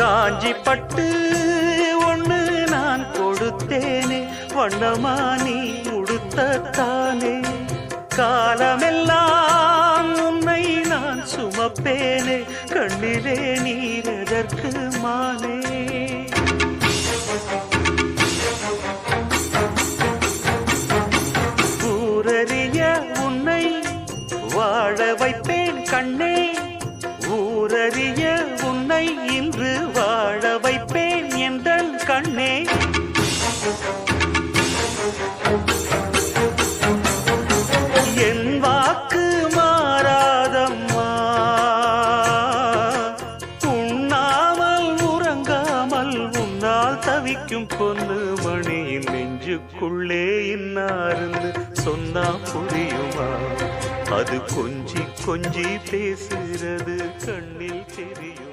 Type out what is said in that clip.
காஞ்சி பட்டு ஒன்று நான் கொடுத்தேனே. வண்ணமா நீ உடுத்தத்தானே. காலமெல்லாம் உன்னை நான் சுமப்பேனே. கண்ணிலே நீர் நீரதற்கு மானே? ஊரறிய உன்னை வாழ வைப்பேன் கண்ணே. ஊரறிய உன்னை இன்று வாழ வைப்பேன் எந்தன் கண்ணே. என் வாக்கு மாறாதம்மா. உண்ணாமல் உறங்காமல் உன்னால் தவிக்கும் பொண்ணு மணியின் நெஞ்சுக்குள்ளே இன்னாருந்து சொன்னா புரியுமா? அது கொஞ்சி கொஞ்சி பேசுகிறது கண்ணில் தெரியும்?